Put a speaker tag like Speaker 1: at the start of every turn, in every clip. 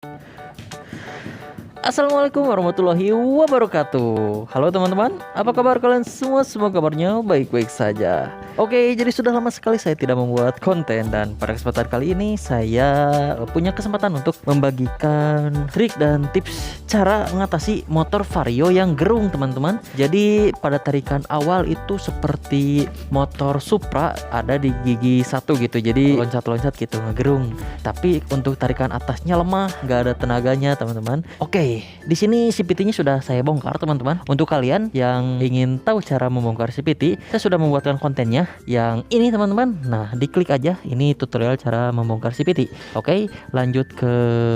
Speaker 1: フフフ。Assalamualaikum warahmatullahi wabarakatuh. Halo teman-teman, apa kabar kalian semua? Semua kabarnya baik-baik saja. Oke, jadi sudah lama sekali saya tidak membuat konten Dan pada kesempatan kali ini saya punya kesempatan untuk membagikan trik dan tips cara mengatasi motor Vario yang gerung teman-teman. Jadi pada tarikan awal itu seperti motor Supra ada di gigi satu gitu. Jadi loncat-loncat gitu ngegerung. Tapi untuk tarikan atasnya lemah, nggak ada tenaganya teman-teman. Oke, di sini CPT-nya sudah saya bongkar teman-teman. Untuk kalian yang ingin tahu cara membongkar CPT, saya sudah membuatkan kontennya yang ini teman-teman. Nah, diklik aja. Ini tutorial cara membongkar CPT. Oke, lanjut ke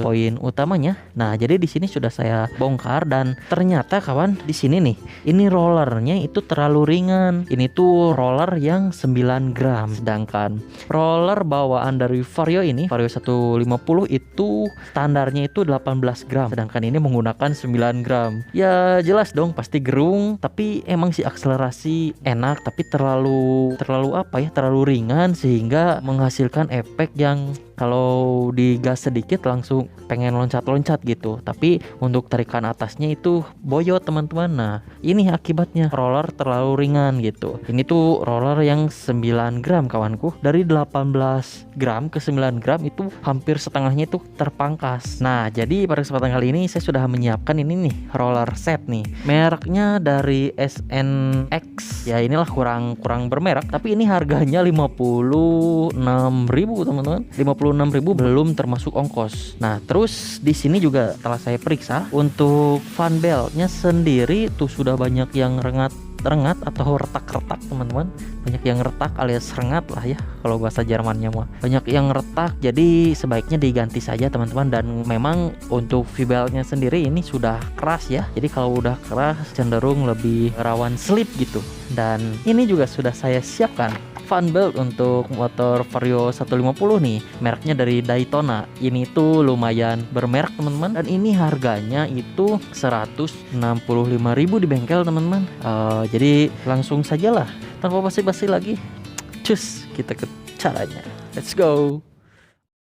Speaker 1: poin utamanya. Nah, jadi di sini sudah saya bongkar dan ternyata kawan di sini nih, ini rollernya itu terlalu ringan. Ini tuh roller yang 9 gram, sedangkan roller bawaan dari Vario ini, Vario 150 itu standarnya itu 18 gram, sedangkan ini menggunakan 9 gram. Ya jelas dong pasti gerung tapi emang si akselerasi enak tapi terlalu terlalu apa ya terlalu ringan sehingga menghasilkan efek yang kalau digas sedikit langsung pengen loncat-loncat gitu. Tapi untuk tarikan atasnya itu boyot teman-teman. Nah ini akibatnya. Roller terlalu ringan gitu. Ini tuh roller yang 9 gram kawanku. Dari 18 gram ke 9 gram itu hampir setengahnya itu terpangkas. Nah jadi pada kesempatan kali ini saya sudah menyiapkan ini nih roller set nih. Mereknya dari SNX ya inilah kurang kurang bermerek tapi ini harganya 56.000 teman-teman 56.000 belum termasuk ongkos. Nah terus di sini juga telah saya periksa untuk fan beltnya sendiri tuh sudah banyak yang rengat rengat atau retak-retak teman-teman. Banyak yang retak alias rengat lah ya kalau bahasa Jermannya mah. Banyak yang retak jadi sebaiknya diganti saja teman-teman. Dan memang untuk V-beltnya sendiri ini sudah keras ya. Jadi kalau udah keras cenderung lebih rawan slip gitu. Dan ini juga sudah saya siapkan fan belt untuk motor Vario 150 nih mereknya dari Daytona. Ini tuh lumayan bermerek teman-teman. Dan ini harganya itu 165.000 di bengkel teman-teman. Uh, jadi langsung sajalah tanpa basi-basi lagi. Cus kita ke caranya. Let's go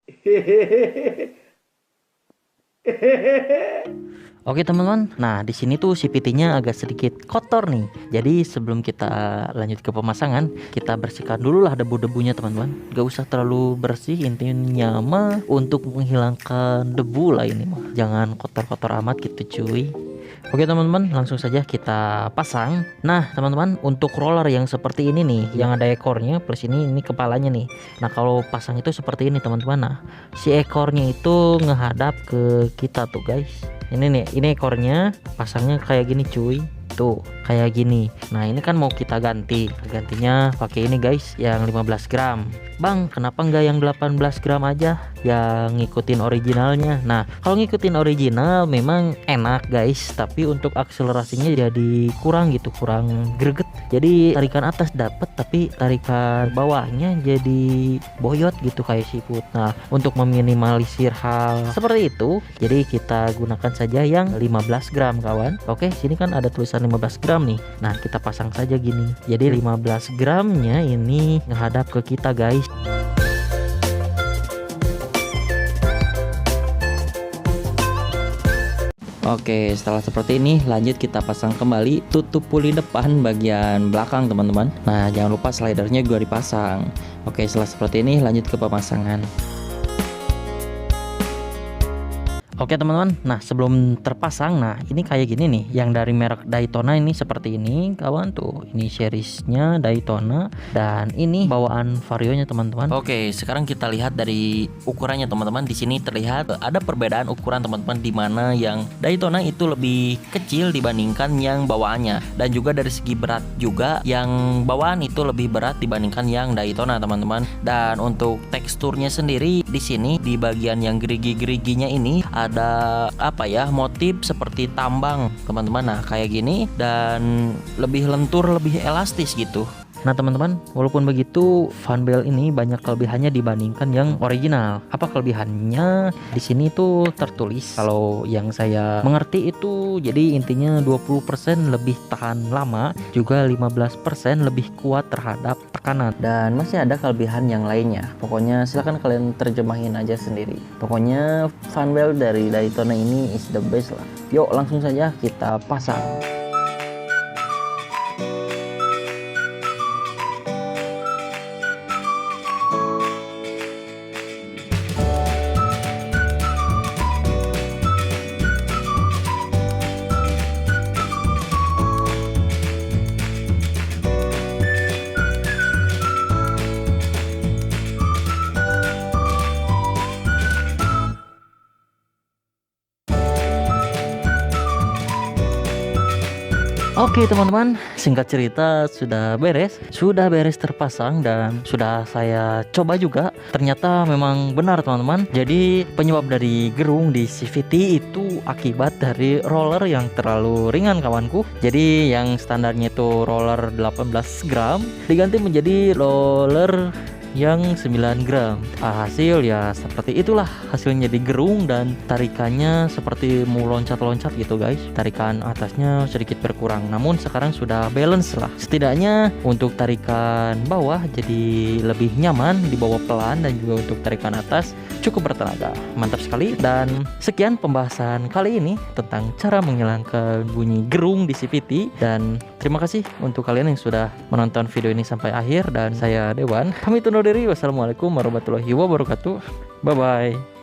Speaker 1: Oke teman-teman, nah di sini tuh CPT-nya agak sedikit kotor nih. Jadi sebelum kita lanjut ke pemasangan, kita bersihkan dulu lah debu-debunya teman-teman. Gak usah terlalu bersih, intinya mah untuk menghilangkan debu lah ini mah. Jangan kotor-kotor amat gitu cuy. Oke teman-teman, langsung saja kita pasang. Nah teman-teman, untuk roller yang seperti ini nih, yang ada ekornya plus ini ini kepalanya nih. Nah kalau pasang itu seperti ini teman-teman. Nah si ekornya itu ngehadap ke kita tuh guys ini nih ini ekornya pasangnya kayak gini cuy tuh kayak gini. Nah ini kan mau kita ganti. Gantinya pakai ini guys yang 15 gram. Bang kenapa nggak yang 18 gram aja? Yang ngikutin originalnya. Nah kalau ngikutin original memang enak guys. Tapi untuk akselerasinya jadi kurang gitu kurang greget. Jadi tarikan atas dapat tapi tarikan bawahnya jadi boyot gitu kayak siput nah untuk meminimalisir hal seperti itu jadi kita gunakan saja yang 15 gram kawan. Oke sini kan ada tulisan 15 gram nih. Nah kita pasang saja gini. Jadi 15 gramnya ini menghadap ke kita guys. Oke setelah seperti ini lanjut kita pasang kembali tutup puli depan bagian belakang teman-teman. Nah jangan lupa slidernya juga dipasang. Oke setelah seperti ini lanjut ke pemasangan Oke teman-teman, nah sebelum terpasang, nah ini kayak gini nih, yang dari merek Daytona ini seperti ini, kawan tuh, ini seriesnya Daytona dan ini bawaan varionya teman-teman. Oke, sekarang kita lihat dari ukurannya teman-teman. Di sini terlihat ada perbedaan ukuran teman-teman di mana yang Daytona itu lebih kecil dibandingkan yang bawaannya dan juga dari segi berat juga yang bawaan itu lebih berat dibandingkan yang Daytona teman-teman. Dan untuk teksturnya sendiri di sini di bagian yang gerigi-geriginya ini ada apa ya motif seperti tambang teman-teman. Nah kayak gini dan lebih lentur lebih elastis gitu Nah teman-teman, walaupun begitu Funbell ini banyak kelebihannya dibandingkan yang original. Apa kelebihannya? Di sini tuh tertulis kalau yang saya mengerti itu jadi intinya 20% lebih tahan lama, juga 15% lebih kuat terhadap tekanan dan masih ada kelebihan yang lainnya. Pokoknya silahkan kalian terjemahin aja sendiri. Pokoknya Funbell dari Daytona ini is the best lah. Yuk langsung saja kita pasang. Oke teman-teman, singkat cerita sudah beres, sudah beres terpasang dan sudah saya coba juga. Ternyata memang benar teman-teman. Jadi penyebab dari gerung di CVT itu akibat dari roller yang terlalu ringan kawanku. Jadi yang standarnya itu roller 18 gram diganti menjadi roller yang 9 gram. Ah, hasil ya seperti itulah hasilnya digerung dan tarikannya seperti mau loncat-loncat gitu guys. Tarikan atasnya sedikit berkurang namun sekarang sudah balance lah. Setidaknya untuk tarikan bawah jadi lebih nyaman dibawa pelan dan juga untuk tarikan atas cukup bertenaga. Mantap sekali dan sekian pembahasan kali ini tentang cara menghilangkan bunyi gerung di CVT dan terima kasih untuk kalian yang sudah menonton video ini sampai akhir dan saya Dewan. Pamit undur diri. Wassalamualaikum warahmatullahi wabarakatuh. Bye bye